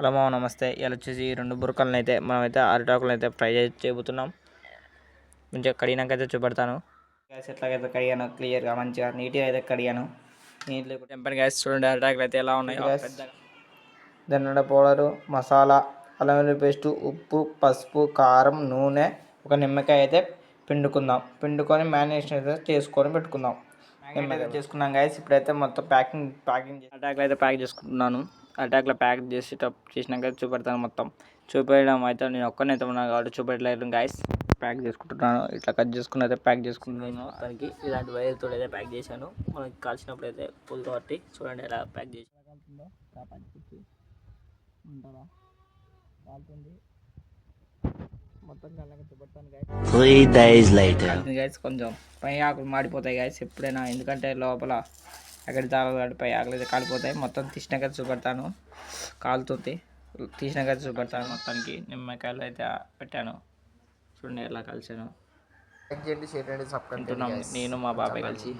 Hello మామ నమస్తే. ఇలా వచ్చేసి ఈ రెండు బురకలను అయితే మనమైతే అరిటాకులను అయితే ఫ్రై చేసి చేయబోతున్నాం మంచిగా కడిగినాక అయితే చూపెడతాను. గ్యాస్ ఎట్లాగైతే కడిగాను క్లియర్గా మంచిగా నీట్గా అయితే కడిగాను. నీట్లో టెంపర్ గ్యాస్ చూడండి అరిటాకులు అయితే ఎలా ఉన్నాయి. ధనియాల పౌడరు మసాలా అల్లం వెల్లుల్లి పేస్టు ఉప్పు పసుపు కారం నూనె ఒక నిమ్మకాయ అయితే పిండుకుందాం. పిండుకొని మ్యారినేషన్ అయితే చేసుకొని పెట్టుకుందాం. నిమ్మకాయ చేసుకున్నాం గాయస్ ఇప్పుడైతే మొత్తం ప్యాకింగ్ ప్యాకింగ్ అటాక్లో అయితే ప్యాక్ చేసుకుంటున్నాను. అటాక్లో ప్యాక్ చేసి చేసినాక చూపెడతాను మొత్తం. చూపెట్టడం అయితే నేను ఒక్కనైతే ఉన్నాను కాబట్టి చూపెట్టలేదు గాయస్. ప్యాక్ చేసుకుంటున్నాను. ఇట్లా కట్ చేసుకుని అయితే ప్యాక్ చేసుకుంటున్నాను. దానికి ఇలాంటి వైర్తో అయితే ప్యాక్ చేశాను. మనకి కాల్చినప్పుడు అయితే పుల్ కాబట్టి చూడండి ఎలా ప్యాక్ చేసి కాలుతుంది మొత్తం చూపెడతాను guys. Three days later. Guys కొంచెం పై ఆకులు మాడిపోతాయి గైస్ ఎప్పుడైనా. ఎందుకంటే లోపల ఎక్కడ తాగలు పై ఆకులు కాలిపోతాయి మొత్తం తీసినాక చూపెడతాను. కాలుతుంది. తీసినాక చూపెడతాను మొత్తానికి. నిమ్మకాయలు అయితే పెట్టాను. చూడండి ఎలా కలిసాను నేను మా బాబాయ్ కలిసి.